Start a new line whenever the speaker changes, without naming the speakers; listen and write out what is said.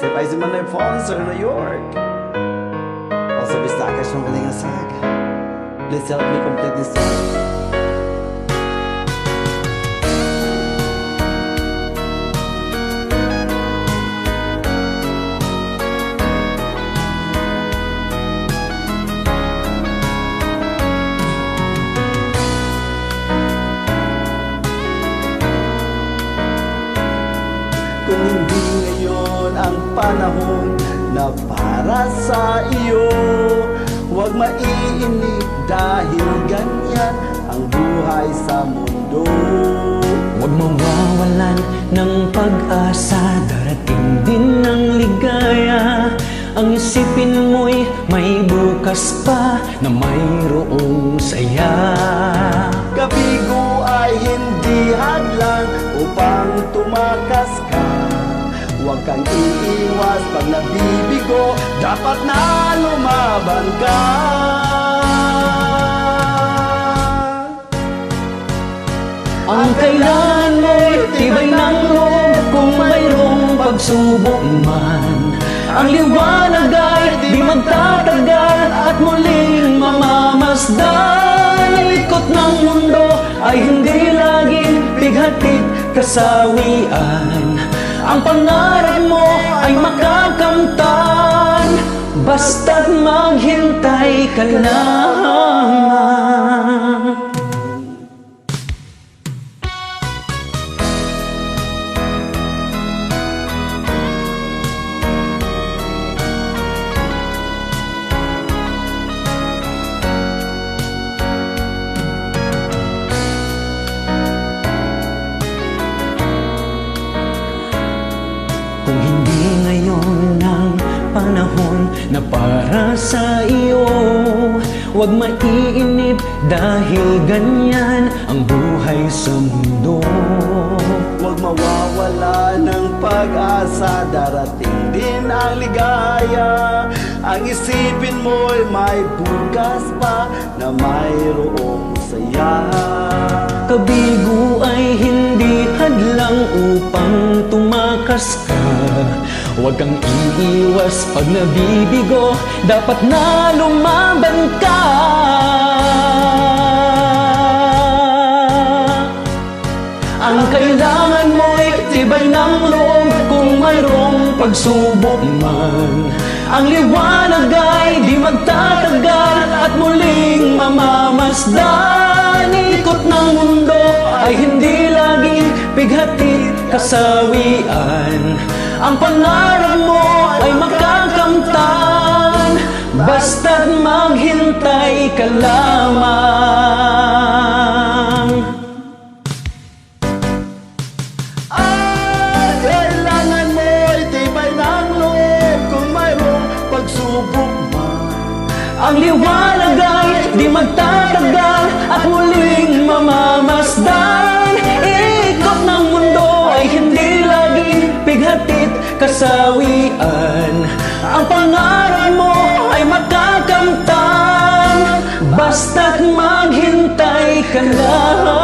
você faz uma nevosa em New York. Also bis da a länger sagen. Let's help me complete this song. Panahon na para sa iyo. Huwag maiinip dahil ganyan ang buhay sa mundo.
Huwag mawawalan ng pag-asa Darating din ang ligaya. Ang isipin mo'y may bukas pa Na mayroong saya
iiwas pag nabibigo Dapat na lumaban ka.
Ang kailangan mo'y tibay ng loob Kung mayroong pagsubok man. Ang liwanag ay di magtatagal At muling mamamasdan. Ang likot ng mundo ay hindi laging bighatid kasawian Ang pangarap mo ay makakamtan Basta't maghintay ka lang ang panahon na para sa iyo. Huwag maiinip dahil ganyan ang buhay sa mundo.
Huwag mawawala ng pag-asa Darating din ang ligaya. Ang isipin mo'y may bukas pa Na mayroong saya.
Kabigo ay hindi hadlang upang tumakas ka Huwag kang iiwas pag nabibigo. Dapat na lumaban ka. Ang kailangan mo'y tibay ng loob Kung mayroong pagsubok man. Ang liwanag ay di magtatagal At muling mamamasdan. Ikot ng mundo ay hindi laging Bighatid kasawian Ang pangarap mo ay makakamtan Basta't maghintay ka lamang.
Ang kailangan mo'y tibay ng loob Kung mayroong pagsubok man.
Ang liwanag kasawian. Ang pangarap mo ay makakamtan Basta't maghintay ka lamang